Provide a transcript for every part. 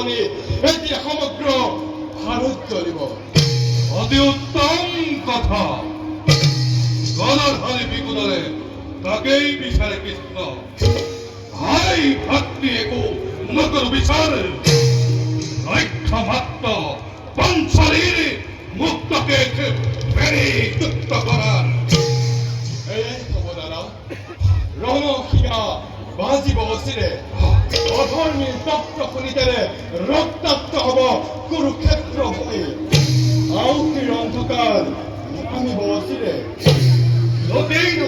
বলি এতিয়া সমগ্ৰ ভাৰত জ্বলিব অতি উত্তম কথা। হৰি বিগুণৰে তাকেই বিচাৰে কৃষ্ণ। হাই ভক্তি একো নকৰ বিচাৰ লক্ষ্য মাত্ৰ পঞ্চলীৰ মুক্তকে ফেৰি যুক্ত এয়াই হ'ব দাদা ৰণ বাজিব অচিৰে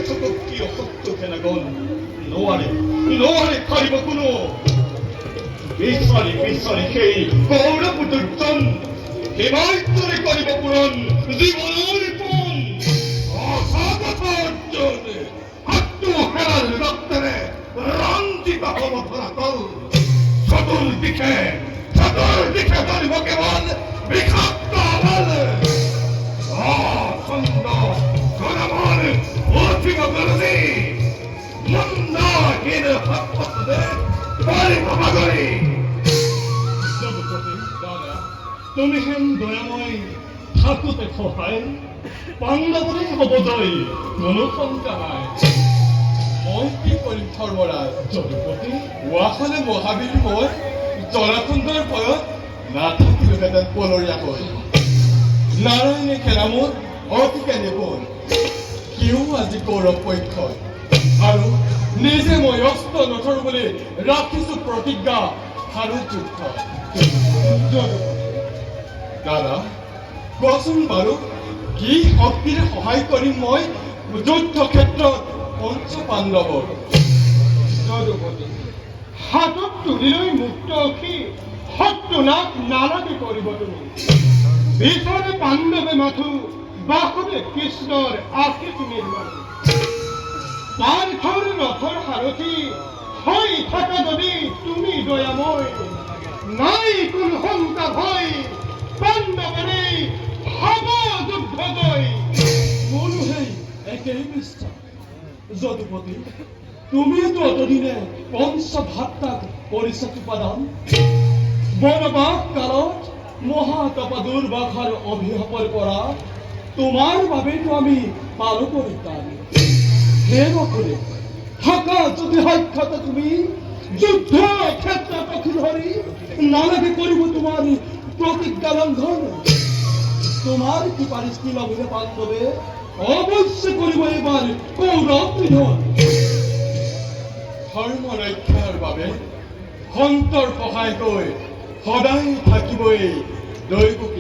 কিয় সত্য সেনাগণ নোৱাৰে নোৱাৰে পাৰিব কোনো? ঈশ্বৰী ঈশ্বৰী সেই হিমায়তৰে কৰিব পূৰণ জীৱনৰ পোন অসাগত অৰ্জুন হাতটো হেৰাল ৰক্তেৰে ৰঞ্জিত হ'ব ধৰা কল চতুৰ্দিশে চতুৰ্দিশে ধৰিব কেৱল বিষাক্ত আৱাল গৰজি মন্দহীন জগতপতি দাদা, তুমি হেন দয়াময় থাকোতে সহায় পাণ্ডৱৰে হ'ব জয় কোনো শংকা নাই মই কি কৰিম ধৰ্মৰাজ জগতপতি ৱাসনে মহাবীৰ মই জলাখণ্ডৰ ভয়ত নাথাকিলোহেঁতেন পলৰীয়াকৈ। নাৰায়ণে খেলা মোৰ অতিকে নিপুণ সিও আজি পক্ষত আৰু নিজে মই অস্ত্ৰ নথৰো বুলি ৰাখিছো প্ৰতিজ্ঞা আৰু যুদ্ধ। দাদা, কোৱাচোন বাৰু, কি শক্তিৰে সহায় কৰিম মই যুদ্ধ ক্ষেত্ৰত পঞ্চ পাণ্ডৱৰ যদুপতি হাতত তুলি লৈ মুক্ত অখি শত্ৰু নাশ নালাগে কৰিব তুমি বিচাৰে পাণ্ডৱে মাথো বাসৱে কৃষ্ণৰ আশীষ নিৰ্মাণ পাৰ্থৰ ৰথৰ সাৰথি হৈ থাকা যদি তুমি দয়াময়। নাই কোনো শংকা ভয় যুদ্ধ জয় মোৰো সেই একেই বিশ্বাস যদুপতি তুমিতো অতদিনে পঞ্চভাত্তাক কৰিছা উপাদান। বনবাস কালত মহাতপা দুৰ্বাসাৰ অভিশাপৰ পৰা তোমাৰ বাবেতো আমি পালো পৰিত্ৰাণ হে নকৰে থাকা যদি সাক্ষাৎ তুমি, যুদ্ধ হৰি নালাগে কৰিব তোমাৰ প্ৰতিজ্ঞা লংঘন তোমার কি লগ্নে পাণ্ডবে অবশ্য করিব এবার কৌরব ধৰ্ম ৰক্ষাৰ বাবে সন্তৰ সহায় সদায় থাকিবই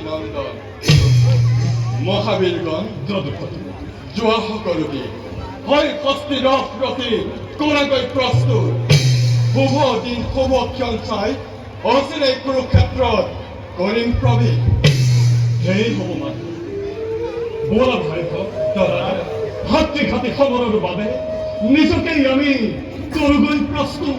নন্দন। মহাবীৰগণ যদুপতি যোৱা সকলোকে, হয় শক্তি ৰস ৰখি কৰাকৈ প্ৰস্তুত শুভ দিন, শুভ ক্ষণ চাই অচিৰে কুৰুক্ষেত্ৰত কৰিম প্ৰৱেশ সেই হ'ব মানে বলা ভাই দাদা ভাতৃ ঘাতি সমৰৰ বাবে নিজকেই আমি কৰোগৈ প্ৰস্তুত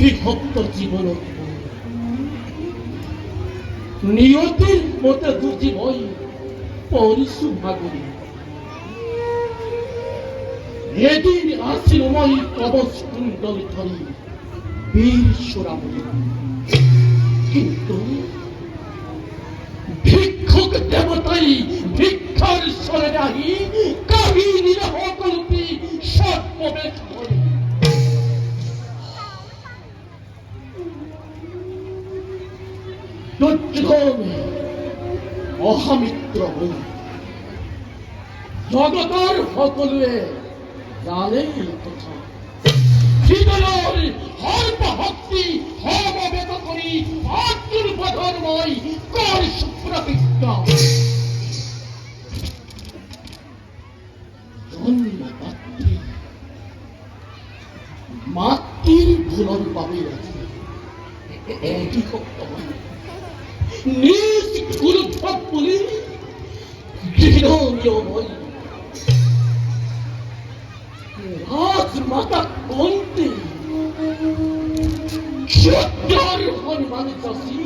অবিভক্ত জীবনত নিয়তির মতে দুটি বই পরিশু ভাগুরি এদিন আসিল মই কবচ কুণ্ডল ধরি, বীর সুরামণি কিন্তু ভিক্ষুক দেবতাই ভিক্ষার স্বরে আহি কাহিনীর সকলটি সর্ববেশ ধরি দুর্যোধন মহামিত্র হই জগতৰ সকলোৱে জানে কথা। হৃদয়ৰ সৰ্ব শক্তি কৰি অৰ্জুন পথৰ মই কৰ সুপ্ৰতিজ্ঞা জন্ম মাতৃ পাবে আছে একই কর্তব্য? নিজ গুরু বলি গৃহণীয় রাজমাতা কন্তে সত্যর হনুমানে চাষী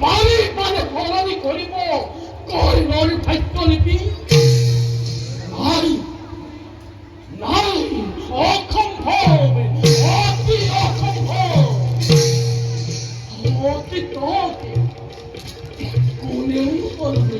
পারে পারে হরানি করিব কর্ণর ভাগ্য লিপি। নাই নাই কোনেও সলনি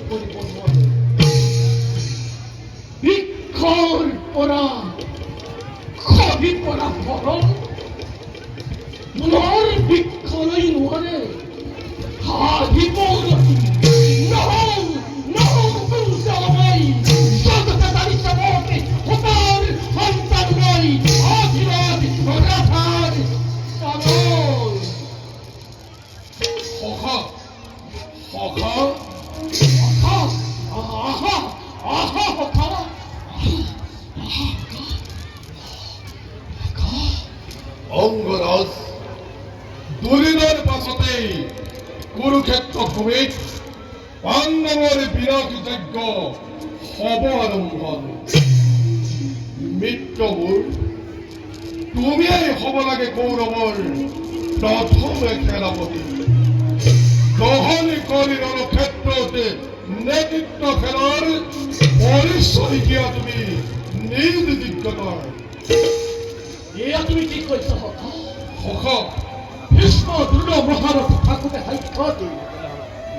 অংগরাজ দুদিনৰ পাছতেই কুৰুক্ষেত্ৰ ভূমিত পাণ্ডৱৰ বিৰাট যজ্ঞ হ'ব। আৰম্ভণ মিত্ৰবোৰ তুমিয়েই হ'ব লাগে কৌৰৱৰ প্ৰথম সেনাপতি। গ্ৰহণ কৰি ৰণক্ষেত্ৰত নেতৃত্ব খেলৰ পৰিচয় দিয়া তুমি নিজ যোগ্যতাৰ এয়া তুমি কি কৈছ হঠা সখা ভীষ্ম দ্ৰুত মহাৰথ থাকোঁতে সাক্ষাৎ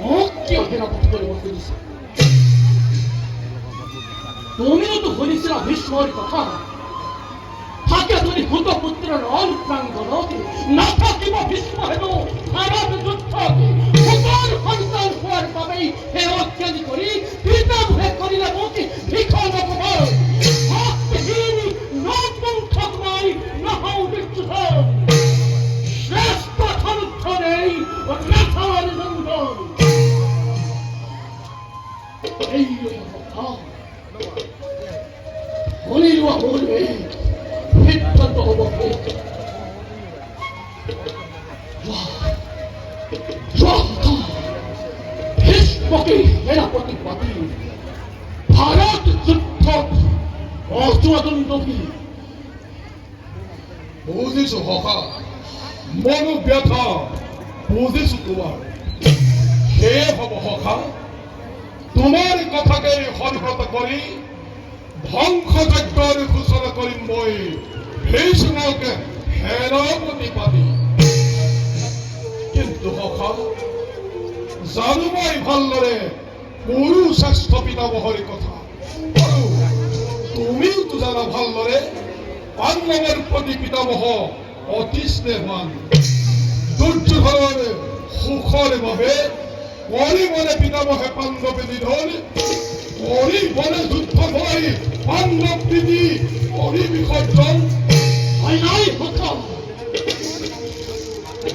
মোক কিয় সেনাপতি কৰিব খুজিছে তুমিওতো শুনিছিলা ভীষ্মৰ কথা। থাকে যদি সুত পুত্ৰৰ অন্তৰাংগনত নাথাকিব ভীষ্ম হেনো ভাৰত যুদ্ধত সুতৰ সন্তান হোৱাৰ বাবেই সেই অত্যাদি কৰি পিতামহে কৰিলে মোক ভিক্ষা নকবৰ শক্তিহীন পাতি ভারত যুদ্ধ অজদণ্ডী বুজিছো সখা মনো ব্যথা বুজিছো তোমাৰ সেয়ে হ'ব সখা তোমাৰ কথাকে সংহত কৰি ধ্বংস যজ্ঞৰ ঘোষণা কৰিম মই ভীষ্মক সেনাপতি পাতি কিন্তু সখা জানো মই ভালদৰে শ্ৰেষ্ঠ পিতামহৰ কথা আৰু তুমিওতো জানা ভালদৰে পাণ্ডৱৰ প্ৰতি পিতামহ অতি স্নেহৱান দুৰ্যোধনৰ সুখৰ বাবে কৰিবনে পিতামহে পাণ্ডৱে নিধন কৰিবনে যুদ্ধ কৰি পাণ্ডৱ প্ৰীতি কৰি বিসৰ্জন হয় নাই হঠাৎ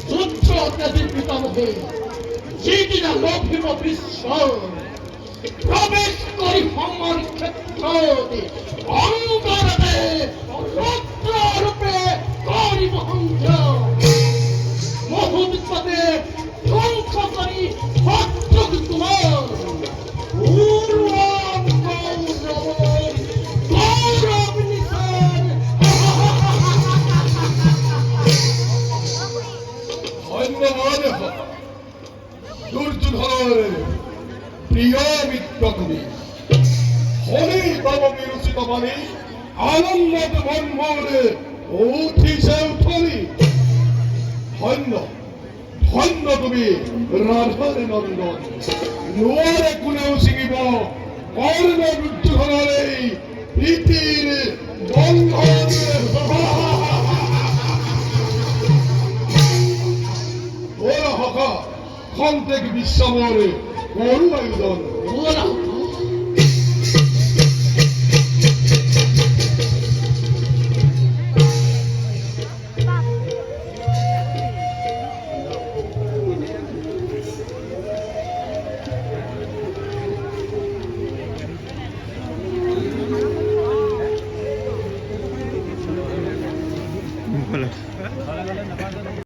যুদ্ধ অত্যাধিক পিতামহে যিদিনা লভিব বিশ্ব প্রবেশ কৰি সমর ক্ষেত্ৰত অংগৰতে রূপে কৰিব সংঘ মুহূৰ্ততে ধ্বংস নিশান ধন্যবাদ দুৰ্যোধনৰ প্ৰিয় মিত্ৰ তুমি হৰি তব বিৰোচিত মানি আনন্দত মন মোৰ উঠিছে উঠলি ধন্য ধন্য তুমি ৰাধাৰ নন্দন। নোৱাৰে কোনেও ছিঙিব কৰ্ণ দুৰ্যোধনৰ এই প্ৰীতিৰ বন্ধন। ওরা হকা খন্তেক বিশ্বামরে গরু আয়োজন ওরা